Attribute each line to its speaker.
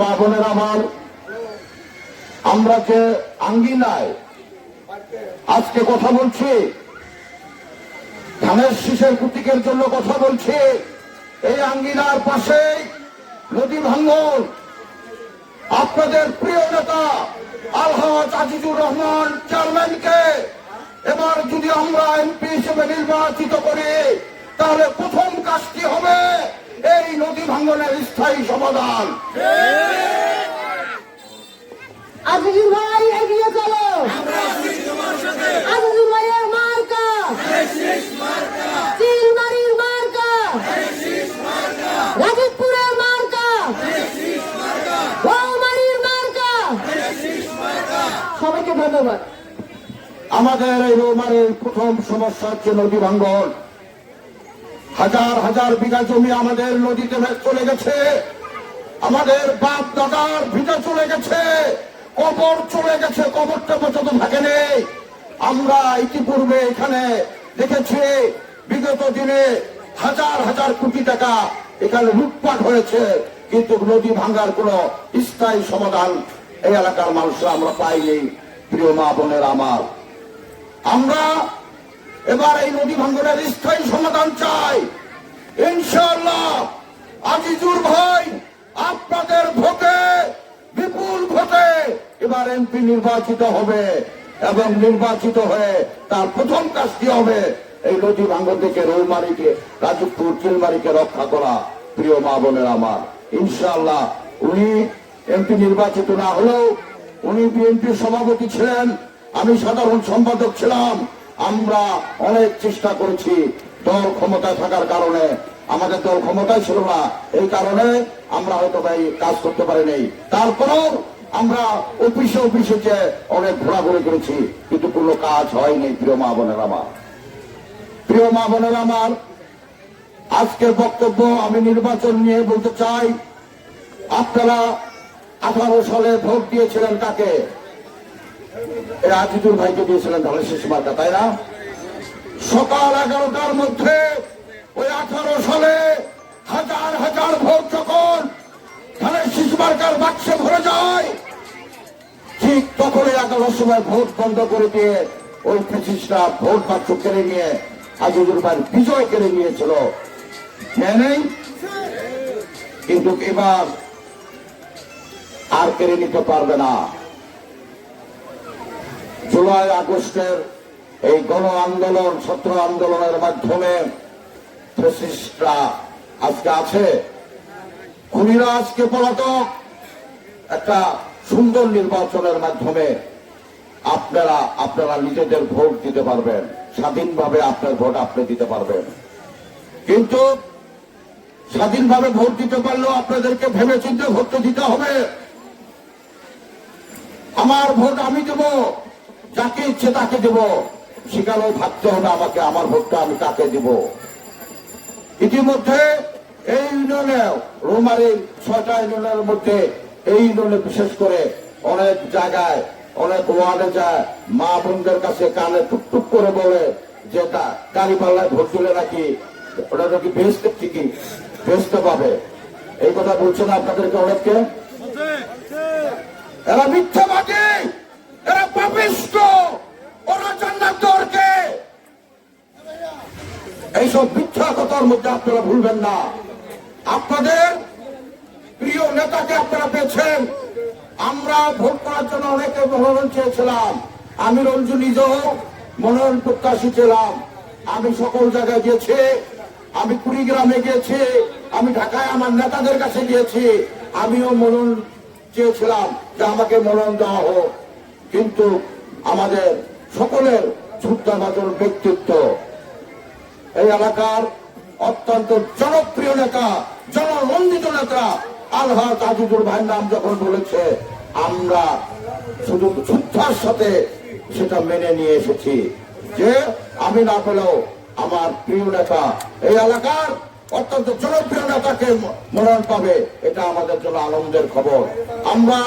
Speaker 1: মা বোনের আমার। আমরা যে আঙ্গিনায় আজকে কথা বলছি, ধানের শীষের প্রতীকের জন্য কথা বলছি, এই আঙ্গিনার পাশে নদী ভাঙ্গন। আপনাদের প্রিয় নেতা আলহাজ আজিজুর রহমান চেয়ারম্যানকে এবার যদি আমরা এমপি হিসেবে নির্বাচিত করি, তাহলে প্রথম কাজটি ভাঙ্গনের স্থায়ী সমাধান।
Speaker 2: আজিজুর ভাই এগিয়ে চলো। আজিজুর ভাইয়ের মার্কা। চিলমারির মার্কা। রাজীবপুরের মার্কা। বৌমারির মার্কা। সবাইকে ধন্যবাদ।
Speaker 1: আমাদের এই রোমারের প্রথম সমস্যা হচ্ছে নদী ভাঙ্গন। হাজার হাজার বিঘা জমি আমাদের নদীতে চলে গেছে। আমাদের বাপ দাদার ভিটা চলে গেছে। কবর চলে গেছে, কবরটা পর্যন্ত থাকে নেই আমরা ইতিপূর্বে এখানে দেখেছি, বিগত দিনে হাজার হাজার কোটি টাকা এখানে লুটপাট হয়েছে। কিন্তু নদী ভাঙ্গার কোন স্থায়ী সমাধান এই এলাকার মানুষরা আমরা পাইনি। প্রিয় মা বোনের আমার, আমরা এবার এই নদী ভাঙ্গনের স্থায়ী সমাধান চাই। ইনশাআল্লাহ, আজিজুর ভাই, আপনাদের ভোটে, বিপুল ভোটে এবার এমপি নির্বাচিত হবে এবং নির্বাচিত হয়ে তার প্রথম কাজটি হবে এই নদী ভাঙ্গ থেকে রৌমারিকে রাজপুর চিলমারিকে রক্ষা করা। প্রিয় মা বোনের আমার ইনশাল্লাহ উনি এমপি নির্বাচিত না হলেও উনি বিএনপির সভাপতি ছিলেন। আমি সাধারণ সম্পাদক ছিলাম। আমরা অনেক চেষ্টা করেছি দল ক্ষমতায় থাকার কারণে। আমাদের দল ক্ষমতায় ছিল না, এই কারণে আমরা হয়তো ভাই কাজ করতে পারিনি। তারপরেও আমরা অফিসে অফিসে যে অনেক ঘোরাঘুরি করেছি, কিন্তু কোনো কাজ হয়নি, প্রিয় মা বোনের আমার। প্রিয় মা বোনের আমার আজকের বক্তব্য আমি নির্বাচন নিয়ে বলতে চাই, আপনারা আঠারো সালে ভোট দিয়েছিলেন কাকে? আজিজুর ভাইকে দিয়েছিলেন শেষ মার্কা তাই না? সকাল এগারোটার মধ্যে ওই আঠারো সালে হাজার হাজার ভোট যখন ধানের মার্কার বাক্সে ভরে যায়, ঠিক তখনই এগারোটার সময় ভোট বন্ধ করে দিয়ে ওই ফেসিসরা ভোট বাক্স কেড়ে নিয়ে আজিজুর ভাইয়ের বিজয় কেড়ে নিয়েছিল। কিন্তু এবার আর কেড়ে নিতে পারবে না। জুলাই আগস্টের এই গণ আন্দোলন, ছাত্র আন্দোলনের মাধ্যমে আজকে আছে। খুনিরা আজকে পলাতক। একটা সুন্দর নির্বাচনের মাধ্যমে আপনারা আপনারা নিজেদের ভোট দিতে পারবেন। স্বাধীনভাবে আপনার ভোট আপনি দিতে পারবেন। কিন্তু স্বাধীনভাবে ভোট দিতে পারলেও আপনাদেরকে ভেবে চিন্তে ভোটটা দিতে হবে। আমার ভোট আমি দেব। যাকে ইচ্ছে তাকে দেব। সেখানেও ভাবতে হবে আমাকে, আমার ভোটটা আমি কাকে দেব। ইতিমধ্যে এই ইউনিয়নে রোমারির ছয়টা ইউনিয়নের মধ্যে এই ইউনিয়নে বিশেষ করে অনেক জায়গায়, অনেক ওয়ার্ডে যায়, মা বোনদের কাছে কানে টুকটুক করে বলে যে, তা গাড়ি পাল্লায় ভোট দিলে নাকি ওটা নাকি বেসতে ঠিকই বেসতে পাবে? এই কথা বলছেন আপনাদেরকে অনেককে? এরা মিথ্যাবাদী এইসব মধ্যে আপনারা ভুলবেন না আপনাদের প্রিয় নেতাকে আপনারা পেয়েছেন আমরা ভোট করার জন্য অনেকে মনোনয়ন চেয়েছিলাম আমি রঞ্জু নিজেও মনোনয়ন প্রত্যাশী ছিলাম আমি সকল জায়গায় গিয়েছি আমি কুড়িগ্রামে গিয়েছি আমি ঢাকায় আমার নেতাদের কাছে গিয়েছি আমিও মনোনয়ন চেয়েছিলাম যে আমাকে মনোনয়ন দেওয়া হোক কিন্তু আমাদের সকলের শ্রদ্ধাভাজন ব্যক্তিত্ব। এই এলাকার অত্যন্ত জনপ্রিয় নেতা, জননন্দিত নেতা আলহাজ আজিজুর ভাইয়ের নাম যখন বলেছে, আমরা শুধু শ্রদ্ধার সাথে সেটা মেনে নিয়ে এসেছি যে আমি না পেলেও আমার প্রিয় নেতা এই এলাকার অত্যন্ত জনপ্রিয় নেতাকে মনোনয়ন পাবে, এটা আমাদের জন্য আনন্দের খবর। আমরা